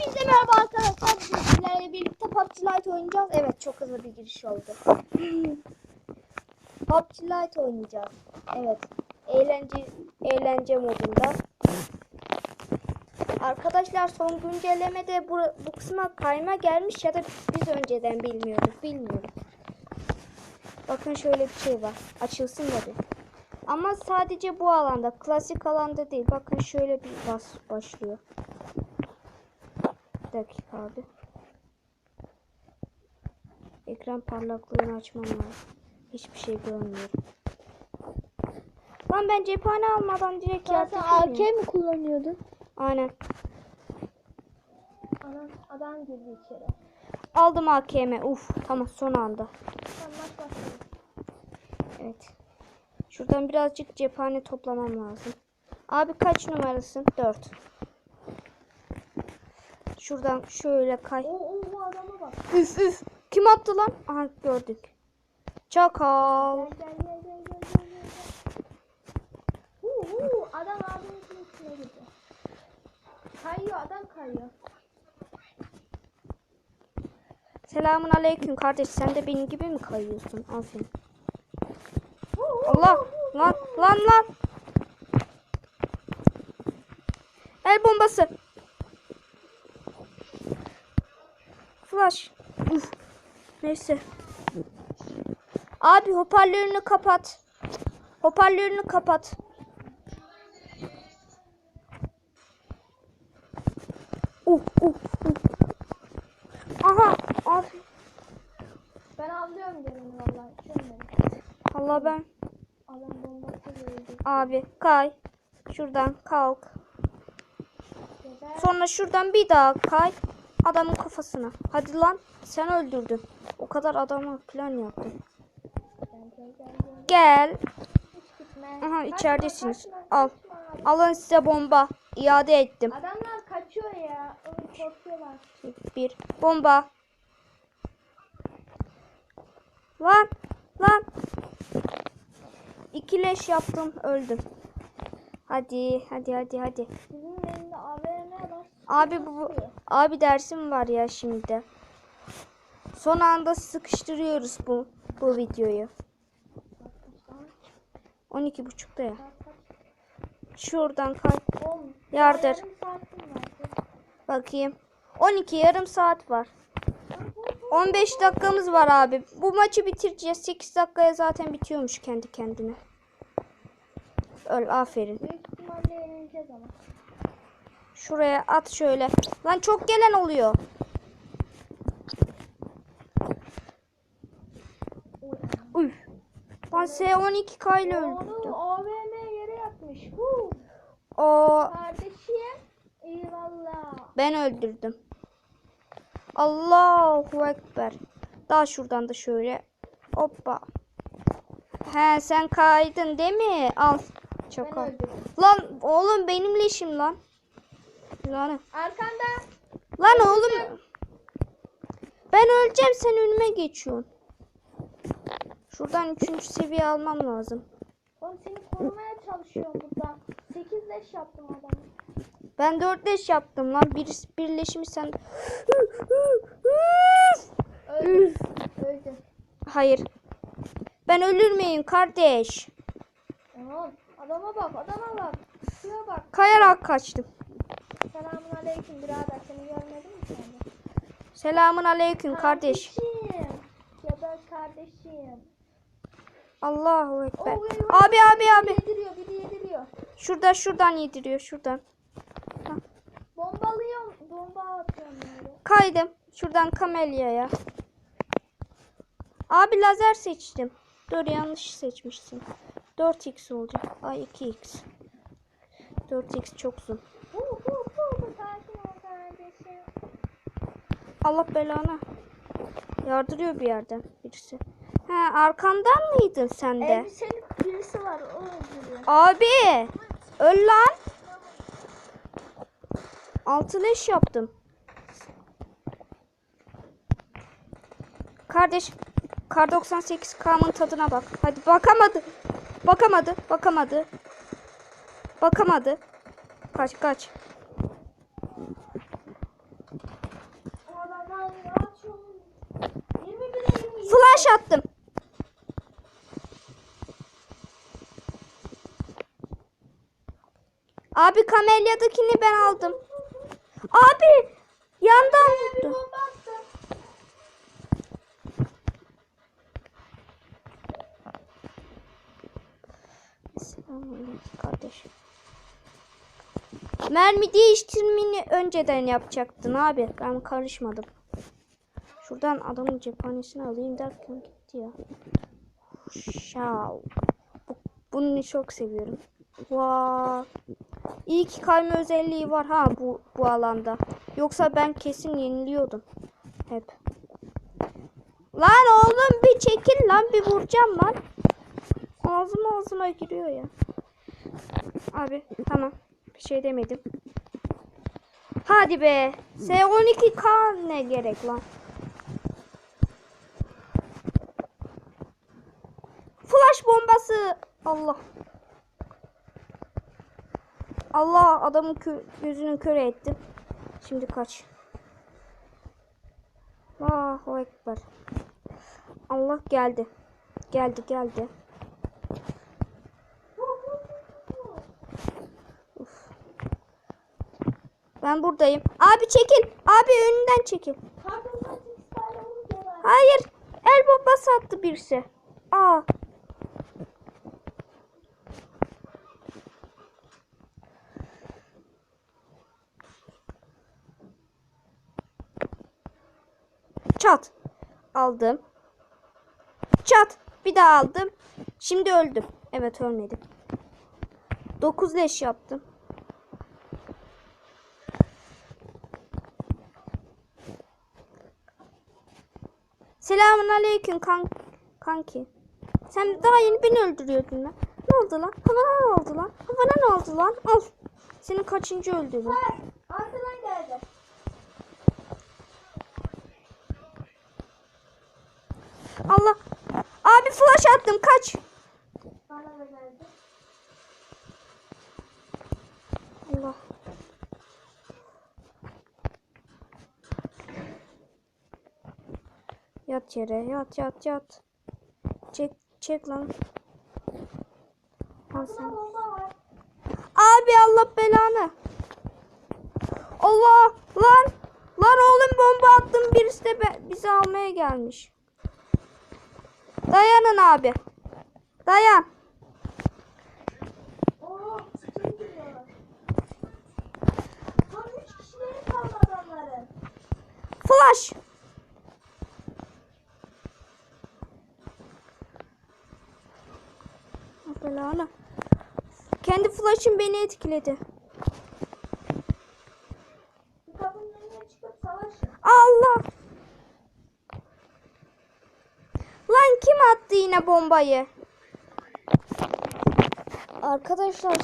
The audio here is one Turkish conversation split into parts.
Hepinize merhaba arkadaşlar. Sizlerle birlikte PUBG Lite oynayacağız. Evet çok hızlı bir giriş oldu. PUBG Lite oynayacağız. Evet. Eğlence eğlence modunda. Arkadaşlar son güncellemede bu, bu kısma kayma gelmiş ya da biz önceden bilmiyorduk. Bilmiyorum. Bakın şöyle bir şey var. Açılsın bir. Ama sadece bu alanda. Klasik alanda değil. Bakın şöyle bir bas başlıyor. Bir dakika abi. Ekran parlaklığını açmam lazım. Hiçbir şey görmüyorum. Lan ben cephane almadan direkt Sen yardım AK mi kullanıyordun? Aynen. Adam, adam girdi içeri. Aldım AKM. Uf tamam son anda. Sen maç başladı. Evet. Şuradan birazcık cephane toplamam lazım. Abi kaç numarasın? 4. Şuradan şöyle kay. Oo, oo bu adama bak. Üf üf. Kim attı lan? Aha gördük. Çakal. Gel gel gel gel gel gel gel. Huu huu adam abinin içine girdi. Kayıyor adam kayıyor. Selamun aleyküm kardeş. Sen de benim gibi mi kayıyorsun? Aferin. Allah. Lan lan lan. El bombası. Flash. Uf. Neyse. Abi hoparlörünü kapat. Hoparlörünü kapat. Uh, uh, uh. Aha. Abi. Ben avlıyorum dedim vallahi. Allah ben. Abi kay. Şuradan kalk. Sonra şuradan bir daha kay. Adamın kafasına. Hadi lan. Sen öldürdün. O kadar adamı plan yaptın. Gel. Aha içeridesiniz. Al. Alın size bomba. İade ettim. Adamlar kaçıyor ya. Korkuyorlar. Bir. Bomba. Lan. Lan. İki leş yaptım. Öldüm. Hadi. Hadi hadi hadi. Bizim elinde AVM var. Abi bu, bu abi dersim var ya şimdi. Son anda sıkıştırıyoruz bu bu videoyu. 12 buçukta ya. Şuradan. Oğlum, Yardır. Bakayım. 12 yarım saat var. 15 dakikamız var abi. Bu maçı bitireceğiz. 8 dakikaya zaten bitiyormuş kendi kendine. Öl aferin. Büyük ihtimalle yenileceğiz ama. Şuraya at şöyle. Lan çok gelen oluyor. Uy. Lan S12K ile Onu öldürdüm. AVM yere yatmış. Huu. O Kardeşim. Eyvallah. ben öldürdüm. Allahu Ekber. Daha şuradan da şöyle. Hoppa. He sen kaydın değil mi? Al. Öldürdüm. Lan oğlum benim leşim lan. Lan. Arkanda. Lan oğlum. Ben öleceğim sen önüme geçiyorsun. Şuradan üçüncü seviye almam lazım. Oğlum seni korumaya çalışıyorum burada. 8 leş yaptım adamı. Ben dört leş yaptım lan. Bir, bir leşimi sen... Öldüm. Öldüm. Hayır. Ben ölür müyüm kardeş? Oğlum adama bak adama bak. Şuraya bak. Kayarak kaçtım. Selamun aleyküm birader. Seni görmedim mi sen de? Selamun aleyküm kardeş. Kardeşim. Ya ben kardeşim. Allahu Ekber. Eyvah. Abi abi Biri abi. yediriyor, biri yediriyor. Şurada şuradan yediriyor şuradan. Bombalıyorum, bomba atıyorum böyle. Kaydım. Şuradan kamelyaya. Abi lazer seçtim. Dur yanlış seçmişsin. 4x olacak. Ay 2x. 4x çok kardeşim. Allah belanı. Yardırıyor bir yerden birisi. He arkamdan mıydın sen de? Elbiseli birisi var, o öldürüyor. Abi öl lan. Altı leş yaptım. Kardeş Kar 98 K'mın tadına bak. Hadi bakamadı. Bakamadı. Bakamadı. Bakamadı. Kaç kaç. Flash attım. Abi kamelyadakini ben aldım. Abi yandan vurdu. Mermi değiştirmeni önceden yapacaktın abi. Ben karışmadım. Şuradan adamın cephanesini alayım derken gitti ya. Şav. Bu, bunu çok seviyorum. Vay. İyi ki kayma özelliği var ha bu, bu alanda. Yoksa ben kesin yeniliyordum. Hep. Lan oğlum bir çekil lan bir vuracağım lan. Ağzıma ağzıma giriyor ya. Abi tamam. Bir şey demedim. Hadi be. S12K ne gerek lan? Flash bombası. Allah. Allah adamın kö gözünü köre ettim. Şimdi kaç. Allahu Ekber. Allah geldi. Geldi geldi. Ben buradayım. Abi çekil. Abi önünden çekil. Hayır. El bombası attı birisi. Aa. Çat. Aldım. Çat. Bir daha aldım. Şimdi öldüm. Evet ölmedim. 9 leş yaptım. Selamun aleyküm kan kanki. Sen daha yeni beni öldürüyordun lan. Ne oldu lan? Havana ne oldu lan? Havana ne oldu lan? Al. Senin kaçıncı öldürdün? Arkadan geldi. Allah. Abi flash attım kaç. Bana da geldi. Allah. Yat yere yat yat yat. Çek çek lan. Var. Abi Allah belanı. Allah lan. Lan oğlum bomba attım birisi de bizi almaya gelmiş. Dayanın abi. Dayan. Oo, kim giriyor? Son üç kişileri kaldı adamların. Flash. Allah Belanı. Kendi flash'ım beni etkiledi. Allah. Lan kim attı yine bombayı? Arkadaşlar.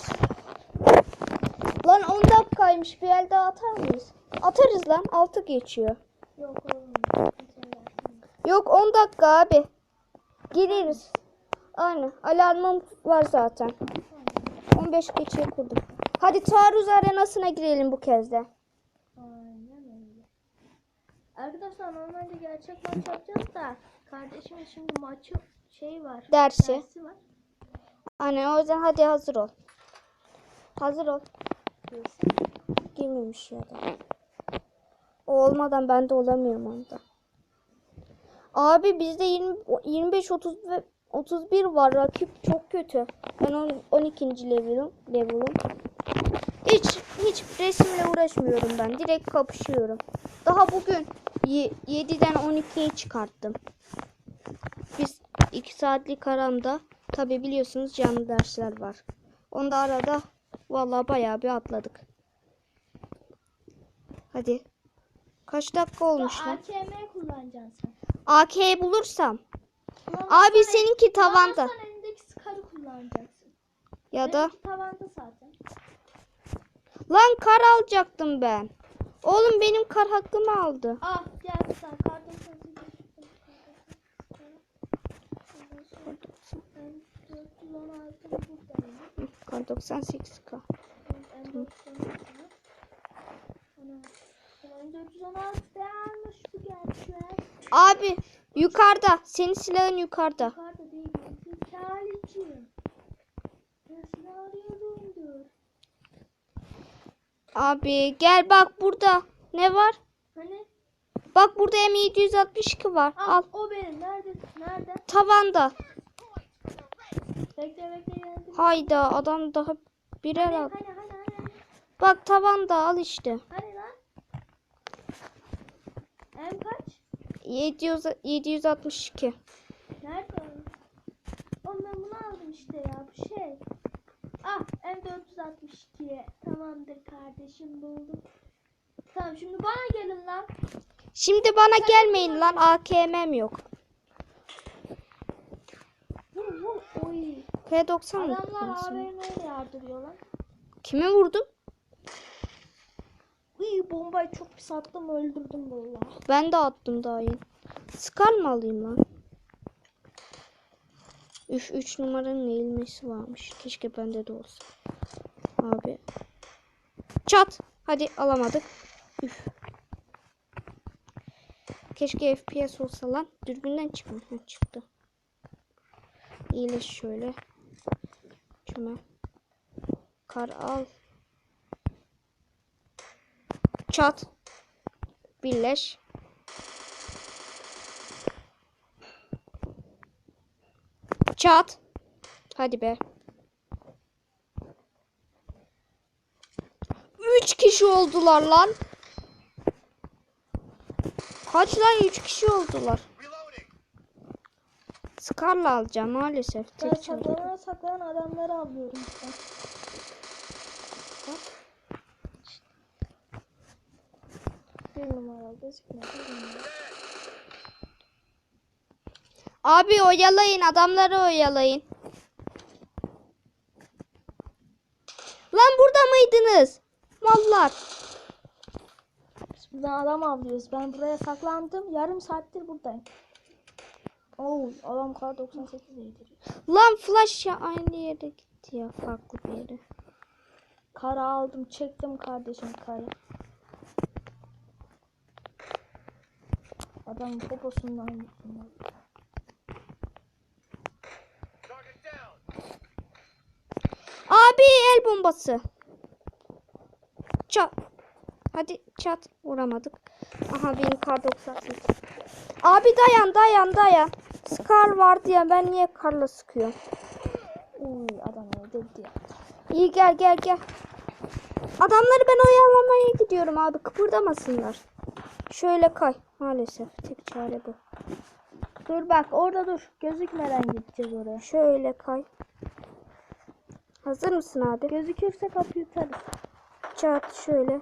Lan 10 dakikaymış. Bir el daha atar mıyız? Atarız lan. 6 geçiyor. Yok 10 dakika abi. Gireriz. Aynen. Alarmım var zaten. 15 geçiyor kurdum. Hadi taarruz arenasına girelim bu kez de. Aynen öyle. Arkadaşlar normalde gerçek maç yapacağız da kardeşimin şimdi maçı şey var. Dersi. Dersi var. Aynen o yüzden hadi hazır ol. Hazır ol. Girmemiş ya da. O olmadan ben de olamıyorum onda. Abi bizde 20 25 30 ve 31 var. Rakip çok kötü. Ben on, 12. level'ım. level'ım. Hiç hiç resimle uğraşmıyorum ben. Direkt kapışıyorum. Daha bugün ye- 7'den 12'ye çıkarttım. Biz 2 saatlik aramda tabi biliyorsunuz canlı dersler var. Onda arada vallahi bayağı bir atladık. Hadi. Kaç dakika olmuş lan? AKM kullanacaksın sen. AK bulursam. Abi seninki tavanda. elindeki skarı kullanacaksın. Ya da tavanda zaten. lan kar alacaktım ben. Oğlum benim kar hakkımı aldı. Ah gel sen kartın sözü. Ben 416 buradayım. Hı, Kar 98k. Ben 416. Ana. Ulan 416 dayanmış bu gerçek. Abi Yukarıda. Senin silahın yukarıda. Değil. Abi gel bak burada. Ne var? Hani? Bak burada M762 var. Al. Al. O benim. Nerede? Nerede? Tavanda. Bekle bekle geldim. Hayda adam daha birer Hani al. hani hani hani. Bak tavanda al işte. Hani lan? M kaç? 700, 762. Nerede o? Oğlum ben bunu aldım işte ya. Bu şey. Ah M462'ye. Tamamdır kardeşim buldum. Tamam şimdi bana gelin lan. Şimdi bana gelmeyin lan AKM'm yok. Vur vur. Oy. P90 mı? Adamlar kullanıyorsun? AVM'yle yardırıyor lan. Kimi vurdun? Bombayı çok pis attım öldürdüm vallahi. Ben de attım daha iyi. Scar mı alayım lan? Üf 3 numaranın eğilmesi varmış. Keşke bende de olsa. Abi. Çat. Hadi alamadık. Üf. Keşke FPS olsa lan. Dürbünden çıkmıyor. Ha, çıktı. İyileş şöyle. Çömel. Kar al. Çat. Birleş. Çat. Hadi be. Üç kişi oldular lan. Kaç lan üç kişi oldular. Scar'la alacağım maalesef. Ben saklanan saklanan adamları avlıyorum işte. Bak. Bir numaralı. Abi oyalayın adamları oyalayın. Lan burada mıydınız? Mallar. Biz buradan adam avlıyoruz. Ben buraya saklandım. Yarım saattir buradayım. Oo, adam kar 98 yediriyor. Lan flash ya aynı yere gitti ya farklı bir yere. Karı aldım, çektim kardeşim karı. Adam poposundan gittim. Abi el bombası. Çat. Hadi çat. Vuramadık. Aha benim kar 98. Abi dayan dayan dayan. Scar vardı ya ben niye karla sıkıyorum? Uy adam öldürdü ya. İyi gel gel gel. Adamları ben oyalamaya gidiyorum abi kıpırdamasınlar. Şöyle kay. Maalesef tek çare bu. Dur bak orada dur. Gözükmeden gideceğiz oraya. Şöyle kay. Hazır mısın abi? Gözükürse kapıyı tutarız. Çat şöyle.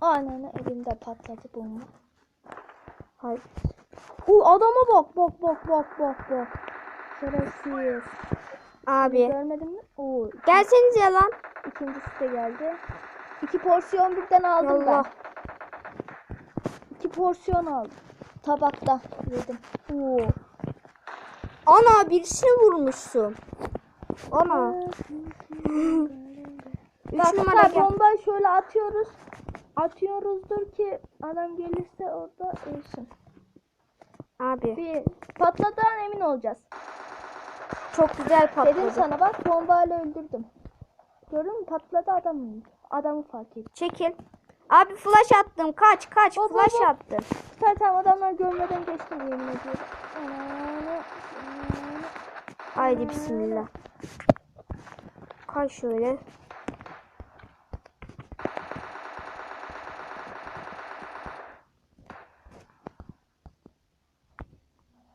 Aynen elimde patladı bomba. Hayır. Uy adama bak bak bak bak bak bak. Şerefsiz. Abi. Görmedin mi? Oo, Gelseniz ya lan. ikincisi de geldi. İki porsiyon birden aldım Yallah. ben. Porsiyon aldım. Tabakta yedim. Oo. Ana birisini vurmuşsun. Ana. Üç Bak numara gel. bombayı şöyle atıyoruz. Atıyoruzdur ki adam gelirse orada ölsün. Abi Bir patladan emin olacağız. çok güzel Dedim patladı. sana bak bombayla öldürdüm. Gördün mü patladı adam öldü. Adamı fark ettim. Çekil. Abi flash attım. Kaç kaç Hop, flash hop. attım. Tamam tamam adamlar görmeden geçtim yemin ediyorum. Haydi bismillah. Kay şöyle.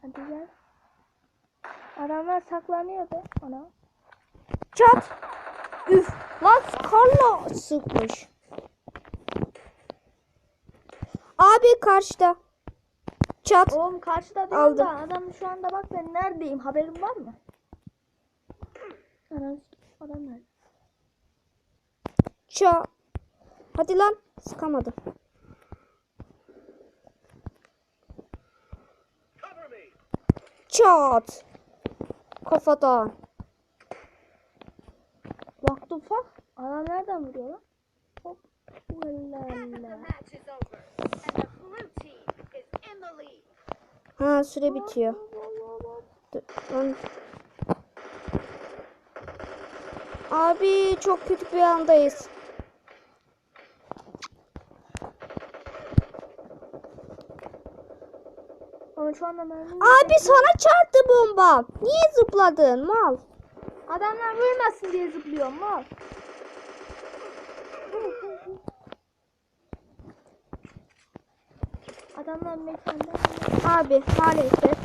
Hadi gel. Adamlar saklanıyor be. Ana. Çat. Üf. Lan Scar'la sıkmış. Abi karşıda. Çat. Oğlum karşıda Aldım. da adam şu anda bak ben neredeyim haberin var mı? Adam nerede? Ça. Hadi lan. Sıkamadım. Çat. Kafadan. What the fuck? Adam nereden vuruyor lan? Ha süre bitiyor. Abi çok kötü bir andayız. Ama şu anda mermi Abi sana çarptı bomba. Niye zıpladın mal? Adamlar vurmasın diye zıplıyorum mal. Adamlar mekanda. Abi maalesef.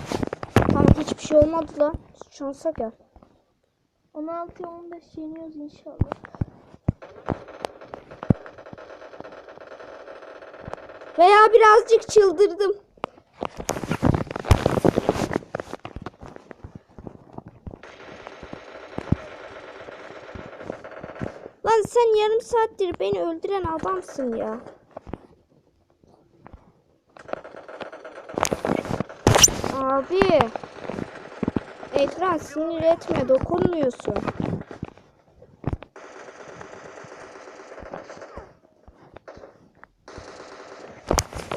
Tamam hiçbir şey olmadı lan. Şansa gel. 16'ya 15 yeniyoruz inşallah. Veya birazcık çıldırdım. Lan sen yarım saattir beni öldüren adamsın ya. Abi. Ekran sinir etme dokunmuyorsun.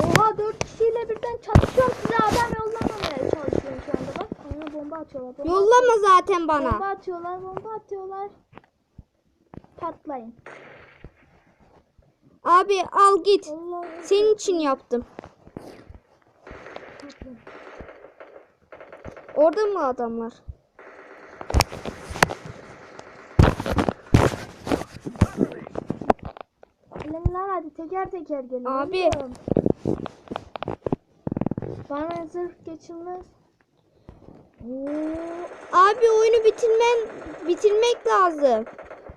Oha 4 kişiyle birden çatışıyorum size adam yollamamaya çalışıyorum şu anda bak. Bana bomba atıyorlar. Bomba Yollama zaten Bomba bana. atıyorlar, bomba atıyorlar. Patlayın. Abi al git. Allah Senin için yaptım. Orada mı adamlar? Gelin lan hadi teker teker gelin. Abi. Oğlum. Bana zırh geçilmez. Oo. Abi oyunu bitirmen bitirmek lazım.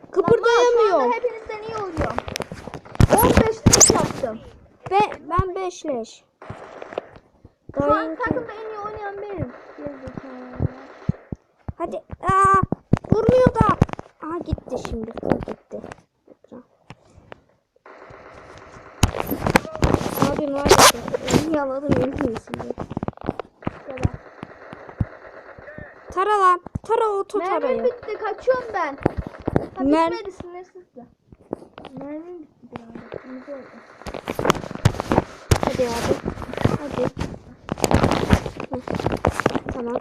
Şu Kıpırdayamıyorum. anda hepinizden iyi oluyor. 15 leş yaptım. Ben ben beşleş. Şu Daha an takımda en iyi oynayan benim. Hadi. Aa, vurmuyor da. Aha gitti şimdi. Gitti. Abi maalesef. Elini yaladım emin misin? ya? Şöyle. Tara lan. Tara oto Mermim tarayı. bitti kaçıyorum ben. Ha Mer- bitmedi sınırsızdı. Mermim bitti. Hadi abi. Hadi. Hı. Tamam.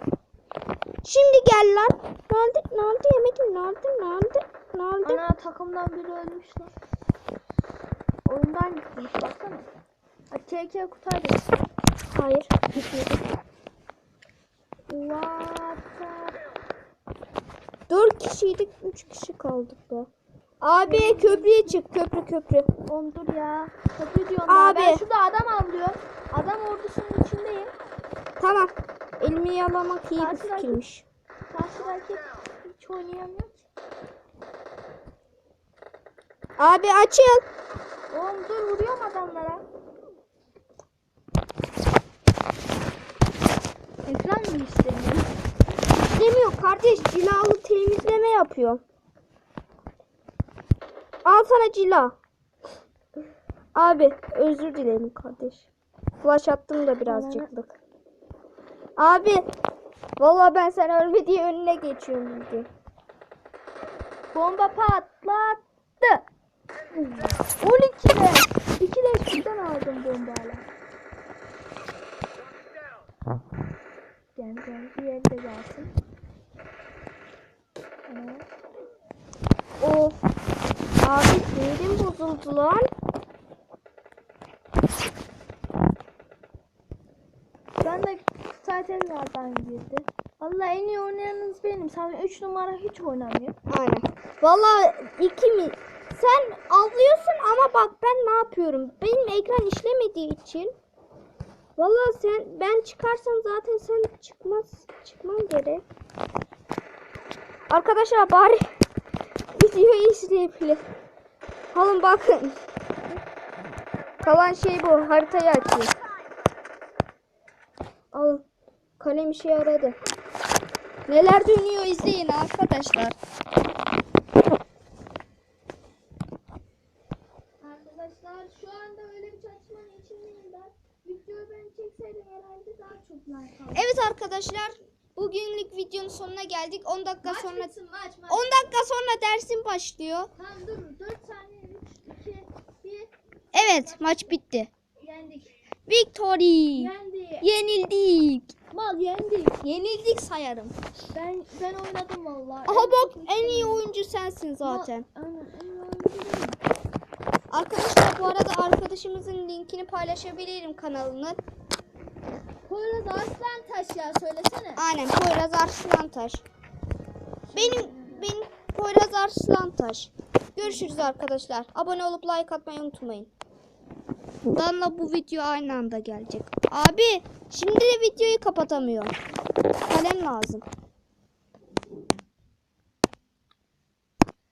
Şimdi gel lan. Ne oldu? Ne oldu? Yemedim. Ne oldu? Ne oldu? Ne oldu? Ana takımdan biri ölmüş lan. Oyundan gitmiş baksana. KK kutaydı. Hayır. Gitmedi. Dört kişiydik. Üç kişi kaldık be. Abi köprüye çık. Köprü köprü. Oğlum dur ya. Kötü diyorum daha. Ben Abi. şurada adam avlıyorum. Adam ordusunun içindeyim. Tamam. Elimi yalamak iyi bir fikirmiş. Karşıdaki hiç oynayamıyor ki. Abi açıl. Oğlum dur vuruyorum adamlara. Ekran mı istemiyor? Demiyor kardeş cilalı temizleme yapıyor. Al sana cila. Abi özür dilerim kardeş. Flash attım da birazcıklık. Abi vallahi ben sen ölme diye önüne geçiyorum dedi. Bomba patlattı. 12 de. 2 de şuradan aldım bombayla. Gel gel diğeri de gelsin. Evet. Of. Abi sinirim bozuldu lan. Ben de zaten nereden girdi. Valla en oynayanınız benim. Sen 3 numara hiç oynamıyor. Aynen. Vallahi iki mi? Sen avlıyorsun ama bak ben ne yapıyorum? Benim ekran işlemediği için. Vallahi sen ben çıkarsam zaten sen çıkmaz çıkman gerek. Arkadaşlar bari videoyu izleyebilir. Alın bakın. Kalan şey bu. Haritayı açayım. Alın. Kalem işe yaradı. Neler dönüyor izleyin arkadaşlar. Arkadaşlar şu anda öyle bir çatışmanın içindeyim ben. Videoyu ben çekseydim herhalde daha çok like. Evet arkadaşlar bugünlük videonun sonuna geldik. 10 dakika Maç sonra bitsin maç maç. 10 dakika sonra dersim başlıyor. Tamam dur 4 saniye 3 2 1 Evet maç bitti. yendik. Victory. Yendik. Yenildik. Mal yendik. Yenildik sayarım. Ben ben oynadım vallahi. Aha bak en iyi oyuncu sensin zaten. Aynen en iyi oyuncu benim. Arkadaşlar bu arada arkadaşımızın linkini paylaşabilirim kanalının. Poyraz Arslantaş ya söylesene. Aynen Poyraz Arslantaş. Benim benim Poyraz Arslantaş. Görüşürüz arkadaşlar. Abone olup like atmayı unutmayın. Danla bu video aynı anda gelecek. Abi şimdi de videoyu kapatamıyor. Kalem lazım.